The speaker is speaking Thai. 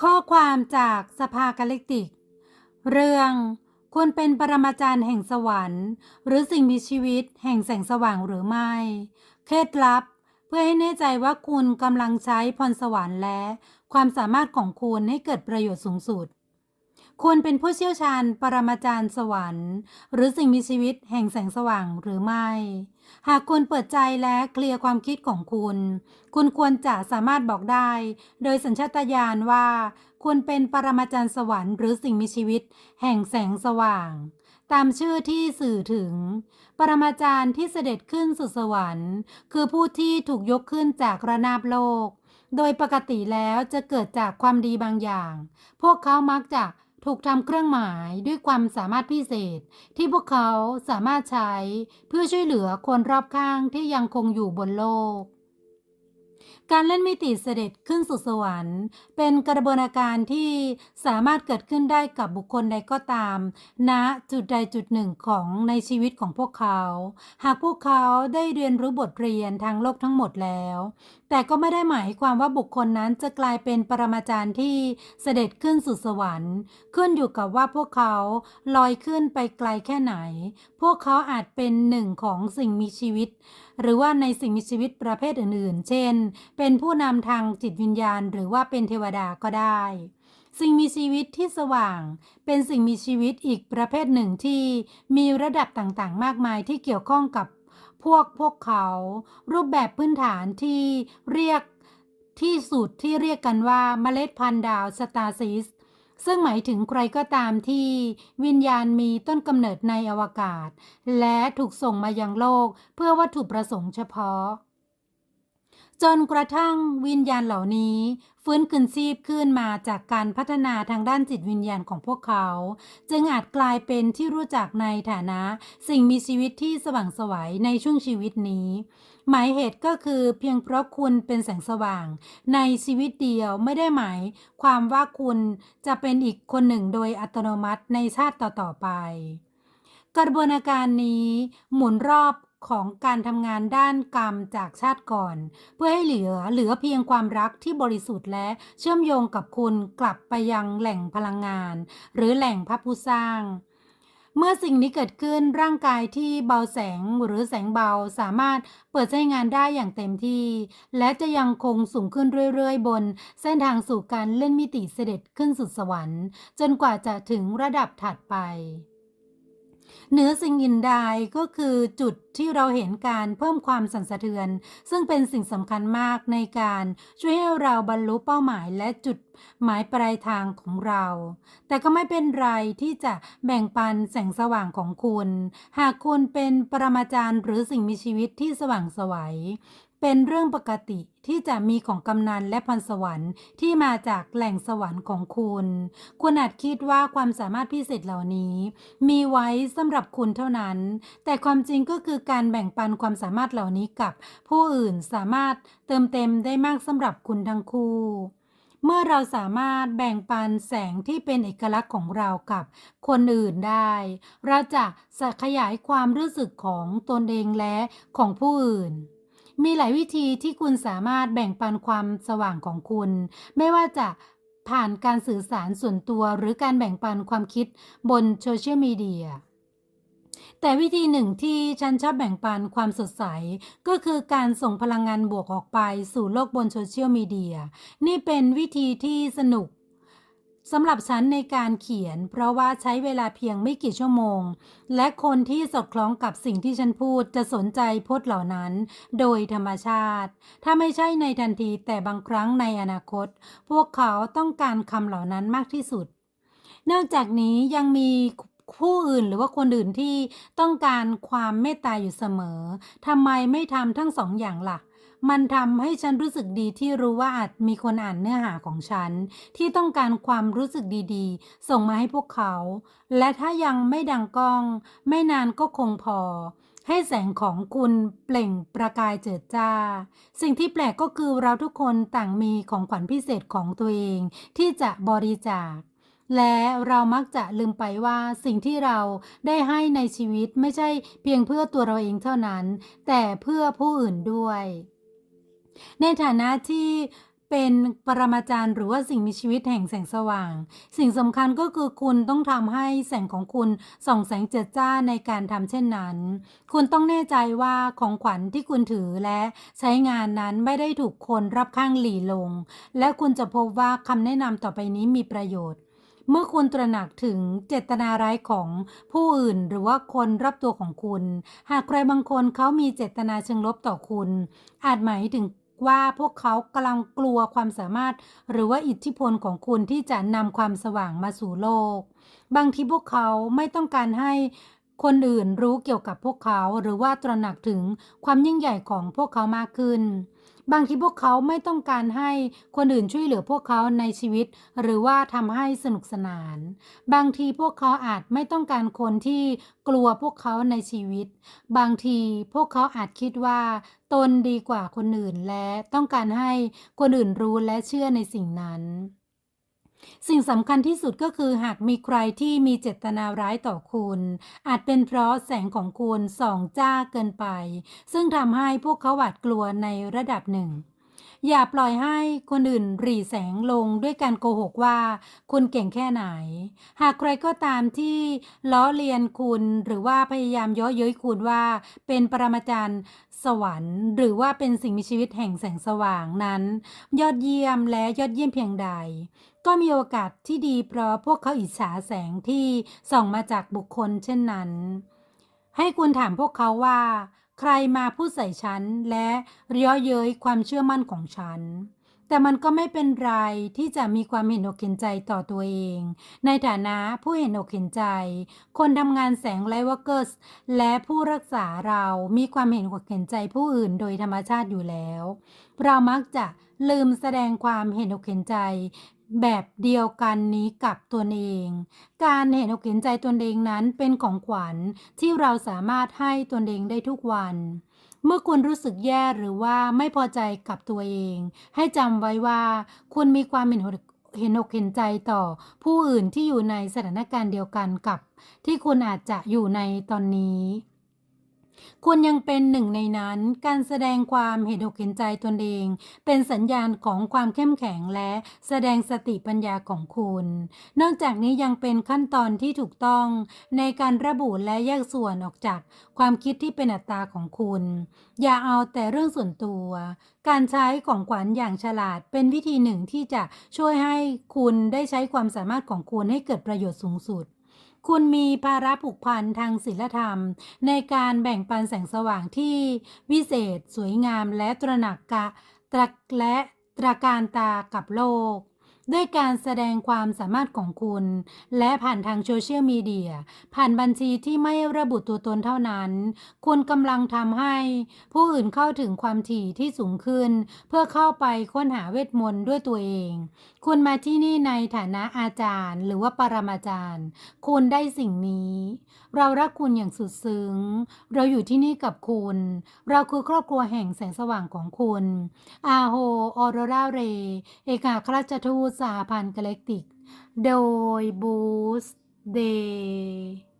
ข้อความจากสภากาเล็กติก เรื่องควรเป็นปรมาจารย์แห่งสวรรค์ หรือสิ่งมีชีวิตแห่งแสงสว่างหรือไม่ เคล็ดลับ เพื่อให้แน่ใจว่าคุณกำลังใช้พรสวรรค์และ ความสามารถของคุณให้เกิดประโยชน์สูงสุด คุณเป็นผู้เชี่ยวชาญปรมาจารย์สวรรค์ หรือสิ่งมีชีวิตแห่งแสงสว่างหรือไม่ หากคุณเปิดใจและเคลียร์ความคิดของคุณ คุณควรจะสามารถบอกได้ โดยสัญชาตญาณว่า คุณเป็นปรมาจารย์สวรรค์หรือสิ่งมีชีวิต แห่งแสงสว่าง ตามชื่อที่สื่อถึง ปรมาจารย์ที่เสด็จขึ้นสู่สวรรค์ คือผู้ที่ถูกยกขึ้นจากระนาบโลก โดยปกติแล้วจะเกิดจากความดีบางอย่าง พวกเขามักจะ ถูกทำเครื่องหมายด้วยความสามารถพิเศษ ที่พวกเขาสามารถใช้เพื่อช่วยเหลือคนรอบข้างที่ยังคงอยู่บนโลก การเล่นมิติเสด็จขึ้นสู่สวรรค์ เป็นกระบวนการที่สามารถเกิดขึ้นได้กับบุคคลใดก็ตาม ณจุดใดจุดหนึ่งของในชีวิตของพวกเขา หากพวกเขาได้เรียนรู้บทเรียนทางโลกทั้งหมดแล้วแต่ก็ไม่ได้หมายความว่าบุคคลนั้นจะกลายเป็นปรมาจารย์ที่เสด็จขึ้นสู่สวรรค์ ขึ้นอยู่กับว่าพวกเขาลอยขึ้นไปไกลแค่ไหน พวกเขาอาจเป็นหนึ่งของสิ่งมีชีวิต หรือว่าในสิ่งมีชีวิตประเภทอื่นๆ เช่น เป็นผู้นำทางจิตวิญญาณ หรือว่าเป็นเทวดาก็ได้สิ่งมีชีวิตที่สว่าง เป็นสิ่งมีชีวิตอีกประเภทหนึ่งที่มีระดับต่างๆ มากมายที่เกี่ยวข้องกับ พวกพวกเขา รูปแบบพื้นฐานที่เรียกที่สุดที่เรียกกันว่าเมล็ดพันธุ์ดาวสตาซิสซึ่งหมายถึงใครก็ตามที่วิญญาณมีต้นกำเนิดในอวกาศ และถูกส่งมายังโลกเพื่อวัตถุประสงค์เฉพาะ จนกระทั่งวิญญาณเหล่านี้ฟื้นคืนชีพขึ้นมาจากการพัฒนาทางด้านจิตวิญญาณของพวกเขา จึงอาจกลายเป็นที่รู้จักในฐานะสิ่งมีชีวิตที่สว่างไสวัยในช่วงชีวิตนี้ หมายเหตุก็คือเพียงเพราะคุณเป็นแสงสว่าง ในชีวิตเดียวไม่ได้หมาย ความว่าคุณจะเป็นอีกคนหนึ่งโดยอัตโนมัติในชาติต่อๆไปกระบวนการนี้หมุนรอบ ของการทำงานด้านกรรมจากชาติก่อน เพื่อให้เหลือเหลือเพียงความรักที่บริสุทธิ์และเชื่อมโยงกับคุณกลับไปยังแหล่งพลังงาน หรือแหล่งพระผู้สร้างเมื่อสิ่งนี้เกิดขึ้นร่างกายที่เบาแสงหรือแสงเบาสามารถเปิดใช้งานได้อย่างเต็มที่ และจะยังคงสูงขึ้นเรื่อยๆ บน เส้นทางสู่การเล่นมิติเสด็จขึ้นสุดสวรรค์ จนกว่าจะถึงระดับถัดไป เหนือสิ่งอื่นใดก็คือจุดที่เราเห็นการเพิ่มความสั่นสะเทือน ซึ่งเป็นสิ่งสำคัญมากในการช่วยให้เราบรรลุเป้าหมายและจุดหมายปลายทางของเรา แต่ก็ไม่เป็นไรที่จะแบ่งปันแสงสว่างของคุณ หากคุณเป็นปรมาจารย์หรือสิ่งมีชีวิตที่สว่างไสวัย เป็นเรื่องปกติที่จะมีของกำนันและพรสวรรค์ที่มาจากแหล่งสวรรค์ของคุณ คุณอาจคิดว่าความสามารถพิเศษเหล่านี้ มีไว้สำหรับคุณเท่านั้น แต่ความจริงก็คือการแบ่งปันความสามารถเหล่านี้กับผู้อื่นสามารถเติมเต็มได้มากสำหรับคุณทั้งคู่เมื่อเราสามารถแบ่งปันแสงที่เป็นเอกลักษณ์ของเรากับคนอื่นได้ เราจะขยายความรู้สึกของตนเองและของผู้อื่น มีหลายวิธีที่คุณสามารถแบ่งปันความสว่างของคุณ ไม่ว่าจะผ่านการสื่อสารส่วนตัวหรือการแบ่งปันความคิดบนโซเชียลมีเดียแต่วิธีหนึ่งที่ฉันชอบแบ่งปันความสดใส ก็คือการส่งพลังงานบวกออกไปสู่โลกบนโซเชียลมีเดีย นี่เป็นวิธีที่สนุก สำหรับฉันในการเขียน เพราะว่าใช้เวลาเพียงไม่กี่ชั่วโมง และคนที่สอดคล้องกับสิ่งที่ฉันพูดจะสนใจพจน์เหล่านั้น โดยธรรมชาติ ถ้าไม่ใช่ในทันทีแต่บางครั้งในอนาคต พวกเขาต้องการคำเหล่านั้นมากที่สุด นอกจากนี้ยังมีผู้อื่นหรือว่าคนอื่นที่ต้องการความเมตตาอยู่เสมอทำไมไม่ทำทั้งสองอย่างล่ะ มันทำให้ฉันรู้สึกดีที่รู้ว่าอาจมีคนอ่านเนื้อหาของฉัน ที่ต้องการความรู้สึกดีๆ ส่งมาให้พวกเขา และถ้ายังไม่ดังกล้อง ไม่นานก็คงพอ ให้แสงของคุณเปล่งประกายเจิดจ้า สิ่งที่แปลกก็คือเราทุกคนต่างมีของขวัญพิเศษของตัวเอง ที่จะบริจาคและเรามักจะลืมไปว่าสิ่งที่เราได้ให้ในชีวิตไม่ใช่เพียงเพื่อตัวเราเองเท่านั้น แต่เพื่อผู้อื่นด้วย ในฐานะที่เป็นปรมาจารย์หรือว่าสิ่งมีชีวิตแห่งแสงสว่าง สิ่งสำคัญก็คือคุณต้องทำให้แสงของคุณส่องแสงเจิดจ้าในการทำเช่นนั้น คุณต้องแน่ใจว่าของขวัญที่คุณถือและใช้งานนั้นไม่ได้ถูกคนรับข้างหลีลง และคุณจะพบว่าคำแนะนำต่อไปนี้มีประโยชน์ เมื่อคุณตระหนักถึงเจตนาร้ายของผู้อื่นหรือว่าคนรอบตัวของคุณ หากใครบางคนเขามีเจตนาเชิงลบต่อคุณ อาจหมายถึง ว่าพวกเขากำลังกลัวความสามารถ หรือว่าอิทธิพลของคุณที่จะนำความสว่างมาสู่โลก บางทีพวกเขาไม่ต้องการให้ คนอื่นรู้เกี่ยวกับพวกเขาหรือว่าตระหนักถึงความยิ่งใหญ่ของพวกเขามากขึ้น บางทีพวกเขาไม่ต้องการให้คนอื่นช่วยเหลือพวกเขาในชีวิต หรือว่าทำให้สนุกสนาน บางทีพวกเขาอาจไม่ต้องการคนที่กลัวพวกเขาในชีวิต บางทีพวกเขาอาจคิดว่า ตนดีกว่าคนอื่นและต้องการให้คนอื่นรู้และเชื่อในสิ่งนั้น สิ่งสำคัญที่สุดก็คือหากมีใครที่มีเจตนาร้ายต่อคุณ อาจเป็นเพราะแสงของคุณส่องจ้าเกินไป ซึ่งทำให้พวกเขาหวาดกลัวในระดับหนึ่ง อย่าปล่อยให้คนอื่นรีแสงลงด้วยการโกหกว่า คุณเก่งแค่ไหน หากใครก็ตามที่ล้อเลียนคุณหรือว่าพยายามย้อเย้ยคุณว่า เป็นปรมาจารย์สวรรค์ หรือว่าเป็นสิ่งมีชีวิตแห่งแสงสว่างนั้น ยอดเยี่ยมและยอดเยี่ยมเพียงใด ก็มีโอกาสที่ดีเพราะพวกเขาอิจฉาแสงที่ส่องมาจากบุคคลเช่นนั้น ให้คุณถามพวกเขาว่า ใครมาพูดใส่ฉันและเย้อเย้ยความเชื่อมั่นของฉัน แต่มันก็ไม่เป็นไรที่จะมีความเห็นอกเห็นใจต่อตัวเอง ในฐานะผู้เห็นอกเห็นใจ คนทำงานแสงไลท์วอร์เกอร์สและผู้รักษาเรามีความเห็นอกเห็นใจผู้อื่นโดยธรรมชาติอยู่แล้ว เรามักจะลืมแสดงความเห็นอกเห็นใจ แบบเดียวกันนี้กับตนเอง การเห็นอกเห็นใจตนเองนั้นเป็นของขวัญที่เราสามารถให้ตนเองได้ทุกวัน เมื่อคุณรู้สึกแย่หรือว่าไม่พอใจกับตัวเอง ให้จำไว้ว่า คุณมีความเห็นอกเห็นอกเห็นใจต่อผู้อื่นที่อยู่ในสถานการณ์เดียวกันกับ ที่คุณอาจจะอยู่ในตอนนี้ คุณยังเป็นหนึ่งในนั้นการแสดงความเห็นอกเห็นใจตนเอง เป็นสัญญาณของความเข้มแข็งและแสดงสติปัญญาของคุณ นอกจากนี้ยังเป็นขั้นตอนที่ถูกต้องในการระบุและแยกส่วนออกจากความคิดที่เป็นอัตตาของคุณ อย่าเอาแต่เรื่องส่วนตัว การใช้ของขวัญอย่างฉลาดเป็นวิธีหนึ่งที่จะช่วยให้คุณได้ใช้ความสามารถของคุณให้เกิดประโยชน์สูงสุด คุณมีภาระผูกพันทางศีลธรรม ในการแบ่งปันแสงสว่างที่วิเศษ สวยงามและตระหนักกะตระและตระการตากับโลก ด้วยการแสดงความสามารถของคุณ และผ่านทางโซเชียลมีเดีย ผ่านบัญชีที่ไม่ระบุตัวตนเท่านั้น คุณกำลังทำให้ผู้อื่นเข้าถึงความถี่ที่สูงขึ้น เพื่อเข้าไปค้นหาเวทมนต์ด้วยตัวเอง คุณมาที่นี่ในฐานะอาจารย์ หรือว่าปรมาจารย์ คุณได้สิ่งนี้ เรารักคุณอย่างสุดซึ้ง เราอยู่ที่นี่กับคุณ เราคือครอบครัวแห่งแสงสว่างของคุณ อาโฮออโรราเร เอกอัครราชทูตสหพันธ์กาแล็กติก โดยบูสเดย์